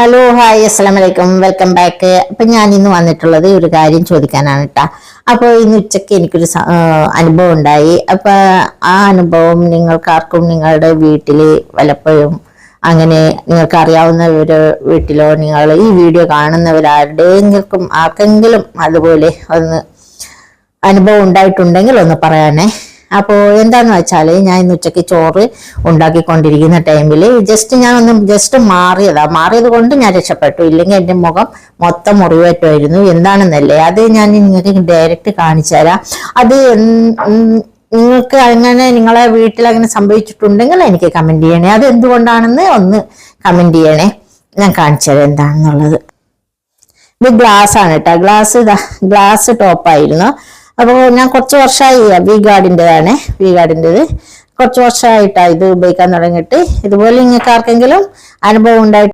Hello hi അസ്സാം വലൈക്കും welcome back അപ്പം ഞാൻ ഇന്ന് വന്നിട്ടുള്ളത് ഒരു കാര്യം ചോദിക്കാനാണ് കേട്ടാ അപ്പോൾ ഇന്ന് ഉച്ചയ്ക്ക് എനിക്കൊരു അനുഭവം ഉണ്ടായി. അപ്പോൾ ആ അനുഭവം നിങ്ങൾക്കാർക്കും നിങ്ങളുടെ വീട്ടിൽ വല്ലപ്പോഴും അങ്ങനെ നിങ്ങൾക്ക് അറിയാവുന്നവര് വീട്ടിലോ നിങ്ങൾ ഈ വീഡിയോ കാണുന്നവരാരുടെയെങ്കിലും ആർക്കെങ്കിലും അതുപോലെ ഒന്ന് അനുഭവം ഉണ്ടായിട്ടുണ്ടെങ്കിൽ ഒന്ന് പറയാനേ. അപ്പോൾ എന്താന്ന് വെച്ചാൽ ഞാൻ ഇന്ന് ഉച്ചയ്ക്ക് ചോറ് ഉണ്ടാക്കിക്കൊണ്ടിരിക്കുന്ന ടൈമിൽ ജസ്റ്റ് ഞാൻ ഒന്ന് ജസ്റ്റ് മാറിയതാ. മാറിയത് കൊണ്ട് ഞാൻ രക്ഷപ്പെട്ടു. ഇല്ലെങ്കിൽ എന്റെ മുഖം മൊത്തം മുറിവേറ്റുമായിരുന്നു എന്താണെന്നല്ലേ? അത് ഞാൻ നിങ്ങൾക്ക് ഡയറക്റ്റ് കാണിച്ചു തരാം. അത് നിങ്ങൾക്ക് അങ്ങനെ നിങ്ങളെ വീട്ടിൽ അങ്ങനെ സംഭവിച്ചിട്ടുണ്ടെങ്കിൽ എനിക്ക് കമന്റ് ചെയ്യണേ. അത് എന്തുകൊണ്ടാണെന്ന് ഒന്ന് കമന്റ് ചെയ്യണേ. ഞാൻ കാണിച്ചു തരാം എന്താണെന്നുള്ളത്. ഇത് ഗ്ലാസ് ആണ് കേട്ടോ ഗ്ലാസ് ഗ്ലാസ് ടോപ്പായിരുന്നു അപ്പോൾ ഞാൻ കുറച്ച് വർഷമായി വി ഗാർഡിന്റെതാണ് വി ഗാർഡിന്റെത് കുറച്ച് വർഷമായിട്ടാണ് ഇത് ഉപയോഗിക്കാൻ തുടങ്ങിയിട്ട്. ഇതുപോലെ നിങ്ങൾക്ക് ആർക്കെങ്കിലും അനുഭവം ഉണ്ടായിട്ട്